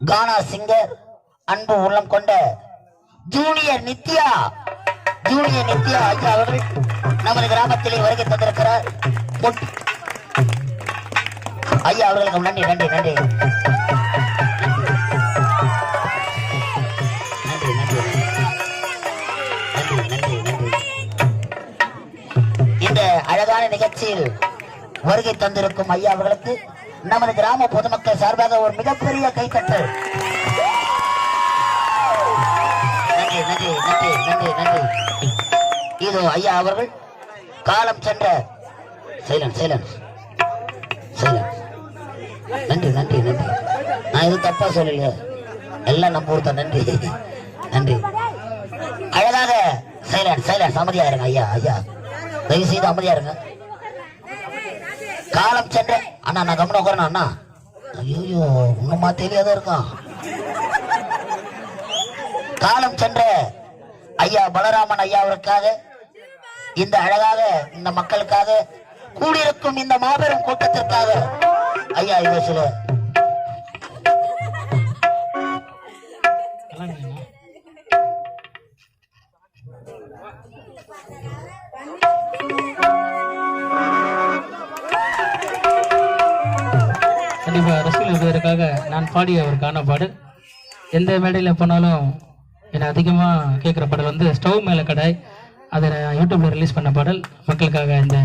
கானா singer அன்பு உள்ளம் கொண்ட ஜூனியர் நித்யா ஜூனியர் நித்யா ஐயா அவர்கள் நமது கிராமத்திலே வருகை தந்திருக்கிறார் ஐயா அவர்களுக்கு நன்றி நன்றி நன்றி. இந்த அழகான நிகழ்ச்சியில் வருகை தந்திருக்கும் ஐயா அவர்களுக்கு நமது கிராம பொதுமக்கள் சார்பாக ஒரு மிகப்பெரிய கைத்தட்டு. நன்றி நன்றி நன்றி நன்றி நன்றி. இதோ ஐயா அவர்கள் காலம் சென்ற சைலன்ஸ் சைலன்ஸ் சைலன்ஸ். நன்றி நன்றி நன்றி. நான் எதுவும் தப்பா சொல்லலையே. எல்லாம் நம்ம ஊர்த்த நன்றி நன்றி. அழகாக சைலன்ஸ் சைலன்ஸ் அமைதியா இருங்க ஐயா ஐயா. தயவு செய்து அமைதியா இருங்க. காலம் சென்ற அண்ணா நான் கவனம் உட்காரணும் அண்ணா. ஐயோ இன்னுமா தெரியாத இருக்கான் காலம் சென்ற ஐயா பலராமன் ஐயா அவருக்காக இந்த அழகாக இந்த மக்களுக்காக கூடியிருக்கும் இந்த மாபெரும் கூட்டத்திற்காக ஐயா இது சில பாடிய ஒரு காணப்பாடு எந்த மேடையில் போனாலும் என்னை அதிகமாக கேட்குற பாடல் வந்து ஸ்டவ் மேலே கடாய். அதை யூடியூப்பில் ரிலீஸ் பண்ண பாடல். மக்களுக்காக இந்த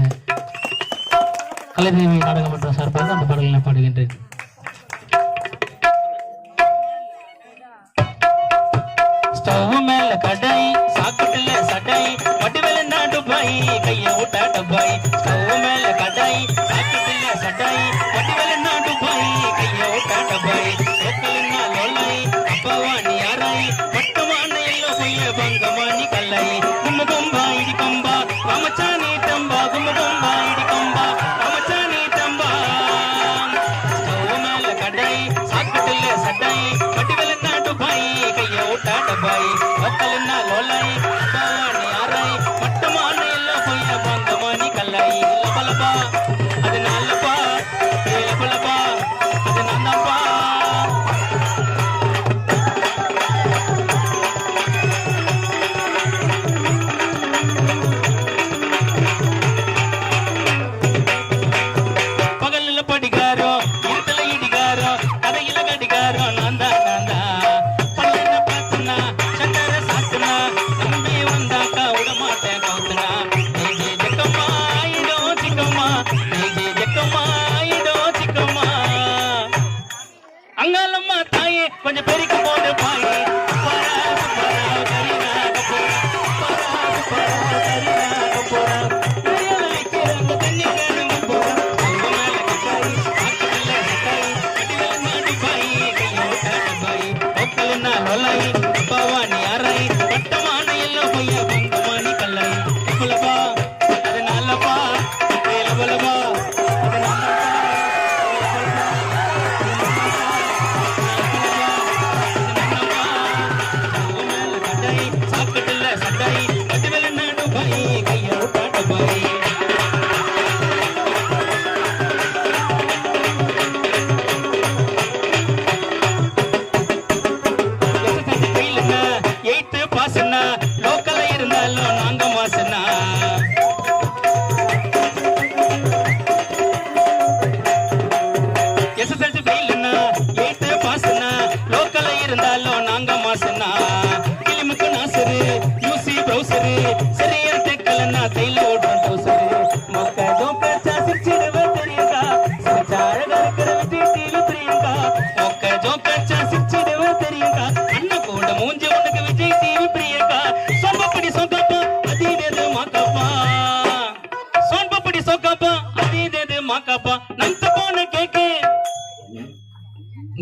கலைதேவி நாடகமன்ற சார்பாக அந்த பாடலை நான் பாடுகின்றேன். ஸ்டவ்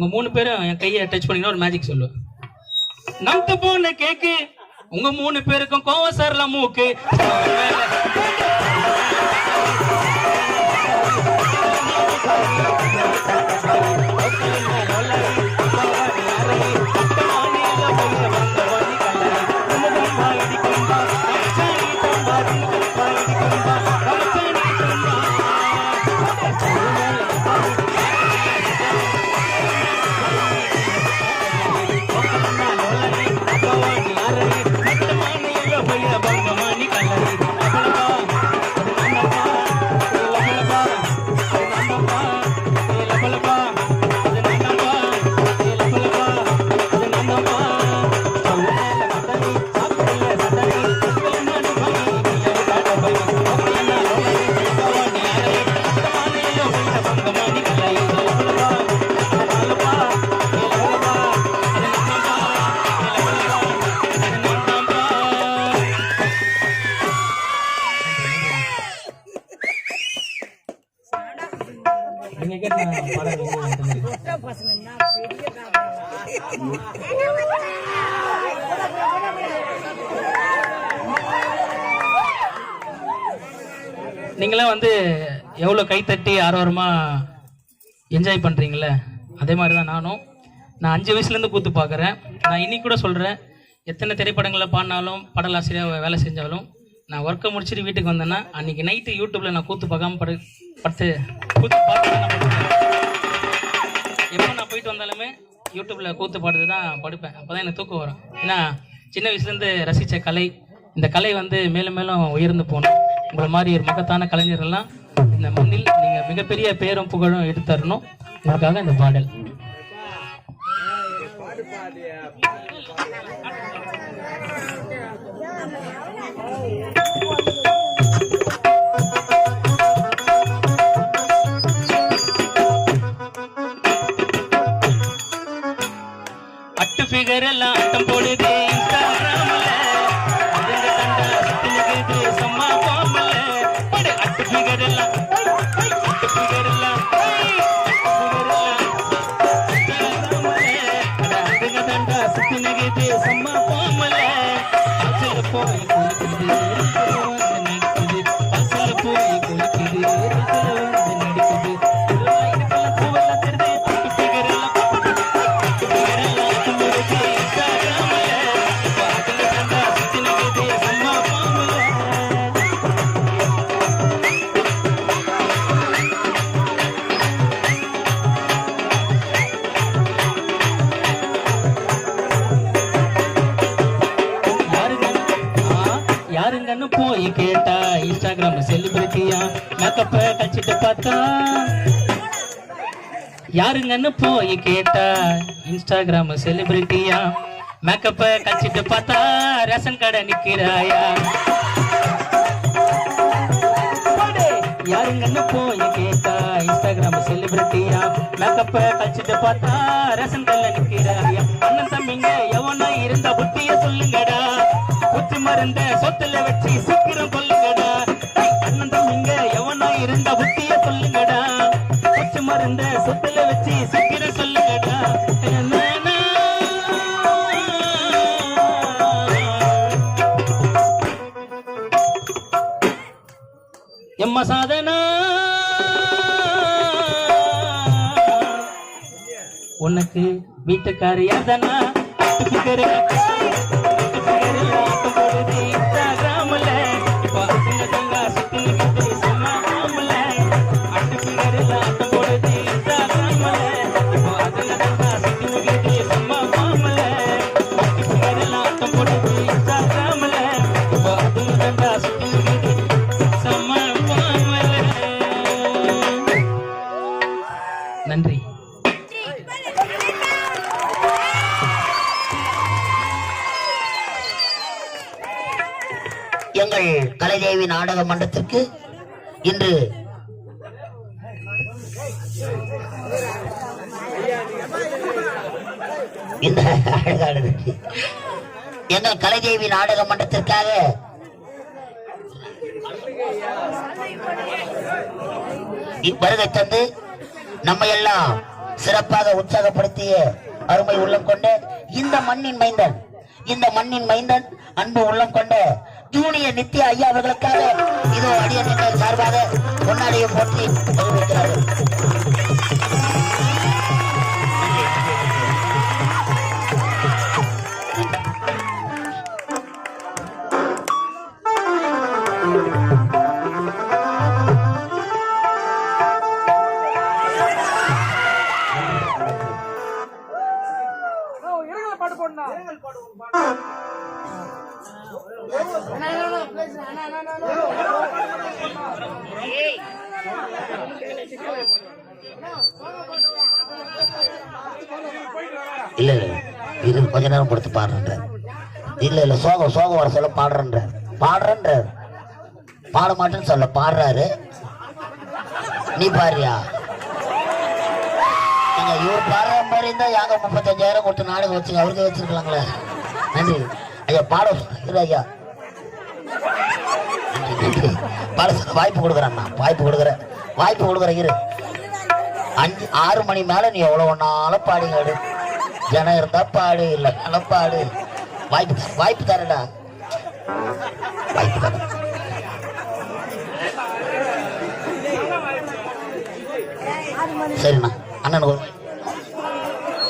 உங்க மூணு பேரும் என் கையை டச் பண்ணீங்கன்னா ஒரு மேஜிக் சொல்லு நத்து போன கேக்கு உங்க மூணு பேருக்கும் கோவம் சார்ல மூக்கு நீங்களாம் வந்து எவ்வளோ கைத்தட்டி ஆர்வரமாக என்ஜாய் பண்ணுறீங்களே அதே மாதிரி தான் நானும். நான் அஞ்சு வயசுலேருந்து கூத்து பார்க்குறேன். நான் இன்னி கூட சொல்கிறேன் எத்தனை திரைப்படங்களில் பாடினாலும் பாடலாசிரியர் வேலை செஞ்சாலும் நான் ஒர்க்கை முடிச்சுட்டு வீட்டுக்கு வந்தேன்னா அன்றைக்கி நைட்டு யூடியூப்பில் நான் கூத்து பார்க்காம படு படுத்து கூத்து பார்த்து போயிட்டு வந்தாலுமே யூடியூப்பில் கூத்து பாடுறது தான் படுப்பேன். அப்போ தான் எனக்கு தூக்கம் வரும். ஏன்னா சின்ன வயசுலேருந்து ரசித்த கலை இந்த கலை வந்து மேலும் மேலும் உயர்ந்து போகணும். உங்களை மாதிரி ஒரு மகத்தான கலைஞர்கள்லாம் இந்த மண்ணில் நீங்கள் மிகப்பெரிய பேரும் புகழும் எடுத்து தரணும். உங்களுக்காக இந்த பாடல். அட்டு ஃபிகர் எல்லாம் ஆட்டம் யாருங்கன்னு போய் கேட்டா இன்ஸ்டாகிராம் செலிபிரிட்டியா மேக்கப்ப கழிச்சிட்டு பார்த்தா. யாருங்கன்னு போய் கேட்டா இன்ஸ்டாகிராம் செலிபிரிட்டியா மேக்கப்ப கழிச்சிட்டு பார்த்தா ரேஷன் கடை நிக்கிறாயா? யாருங்கன்னு போய் கேட்டா இன்ஸ்டாகிராம் செலிபிரிட்டியா மேக்கப்ப கழிச்சிட்டு பார்த்தா ரேஷன் கடை நிக்கிறாயா? அண்ணன் தம்பிங்க எவனா இருந்த புத்திய சொல்லுங்கடா. உச்சி மருந்த சொத்துல வச்சு சீக்கிரம் கொல்லுங்கடா அண்ணன் தம்பிங்க எவனா இருந்த புத்திய சொல்லுங்கடா. உச்சி மருந்த சொத்துல வச்சு சீக்கிரம் சொல்லுங்கடா. நானா. எம்ம சாதனா? உனக்கு வீட்டுக்காரி அதனா இன்ஸ்டாகிராம்ல நாடக மன்றத்திற்கு இன்று இந்த அழகானது. எங்கள் கலைதேவி நாடக மன்றத்திற்காக வருகை தந்து நம்ம எல்லாம் சிறப்பாக உற்சாகப்படுத்திய அருமை உள்ளம் கொண்ட இந்த மண்ணின் மைந்தன் இந்த மண்ணின் மைந்தன் அன்பு உள்ளம் கொண்ட ஜூனியர் நித்யா ஐயா அவர்களுக்காக இதோ அடியன் எங்கள் சார்பாக பொன்னாடியை போற்றி தெரிவிக்கிறார்கள் இல்ல இல்ல. இது கொஞ்ச நேரம் படுத்து பாடுறன்ற. இல்ல இல்ல சோகம் சோகம் வர சொல்ல பாடுறன்ற. பாடுறன்ற. பாட மாட்டேன்னு சொல்ல பாடுறாரு. நீ பாடுறியா? நீங்க இவர் பாடுற மாதிரி இருந்தா யாங்க முப்பத்தஞ்சாயிரம் கொடுத்து நாடகம் வச்சுங்க அவருக்கு வச்சிருக்கலாங்களே. நன்றி. ஐயா பாட இரு ஐயா. நன்றி, வாய்ப்பு கொடுக்குறேன் வாய்ப்பு கொடுக்குறேன். வாய்ப்பு கொடுக்குறேன் இரு. அஞ்சு ஆறு மணி மேல நீ எவ்வளவு ஒன்னாலும் பாடுங்க ஜனம் இருந்தா பாடு இல்ல பாடு. வாய்ப்பு வாய்ப்பு தரடா வாய்ப்பு தர சரிண்ணா. அண்ணனுக்கு ஒரு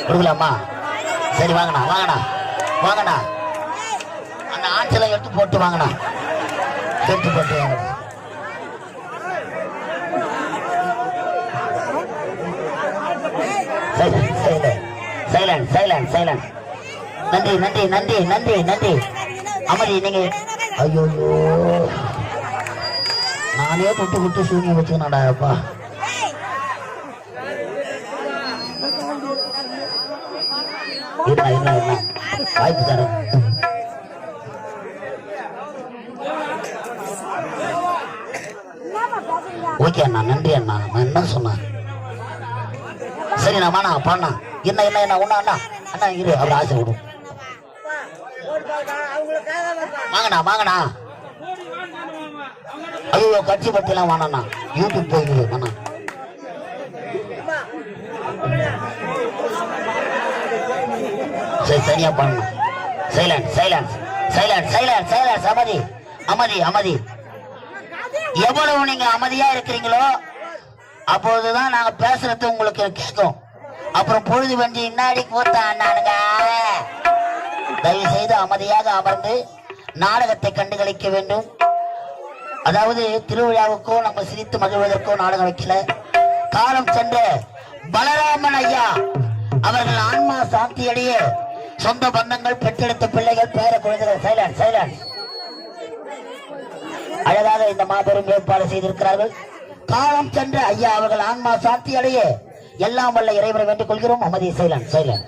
கொடுக்கலாமா? சரி வாங்கண்ணா வாங்கண்ணா. வாங்கண்ணா. அந்த ஆட்சியெல்லாம் எடுத்து போட்டு வாங்கண்ணா. வாங்கண்ணா சைலண்ட் சைலண்ட் சைலண்ட் நன்றி நன்றி நன்றி நன்றி நன்றி. அமதி நீங்க ஐயோ நானே தொட்டு விட்டு சூனியம் வச்சுக்கணாடா அப்பா. வாய்ப்பு தரேன். ஓகே அண்ணா நன்றி அண்ணா. நான் என்ன சொன்னேன் சரிண்ணா வாண்ணா பாண்ணா என்ன என்ன என்ன ஒண்ணா அண்ணா? அண்ணா இரு அப்படி ஆசை விடும் வாங்கண்ணா வாங்கண்ணா. ஐயோ கட்சி பத்திலாம் வேணாண்ணா. யூடியூப் போயிடுது அண்ணா சரி சரியா பண்ணணும். Silence silence silence silence silence அமதி அமதி அமதி எவ்வளவு நீங்க அமைதியா இருக்கிறீங்களோ அப்போதுதான் நாங்க பேசுறது உங்களுக்கு கேட்கும். அப்புறம் பொழுது வந்து இன்னாடி கூத்தாண்டானுங்க தயவு செய்து அமைதியாக அமர்ந்து நாடகத்தை கண்டுகளிக்க வேண்டும். அதாவது திருவிழாவுக்கோ நம்ம சிரித்து மகிழ்வதற்கோ நாடகம் வைக்கல. காலம் சென்ற பலராமன் ஐயா அவர்கள் ஆன்மா சாந்தியடைய சொந்த பந்தங்கள் பெற்றெடுத்த பிள்ளைகள் பேர குழந்தைகள் சைலண்ட் சைலன்ஸ் அழகாக இந்த மாபெரும் ஏற்பாடு செய்திருக்கிறார்கள். காலம் சென்ற ஐயா அவர்கள் ஆன்மா சாந்தி அடைய எல்லாம் வல்ல இறைவரை வேண்டிக் கொள்கிறோம். அமதி சைலன் சைலன்.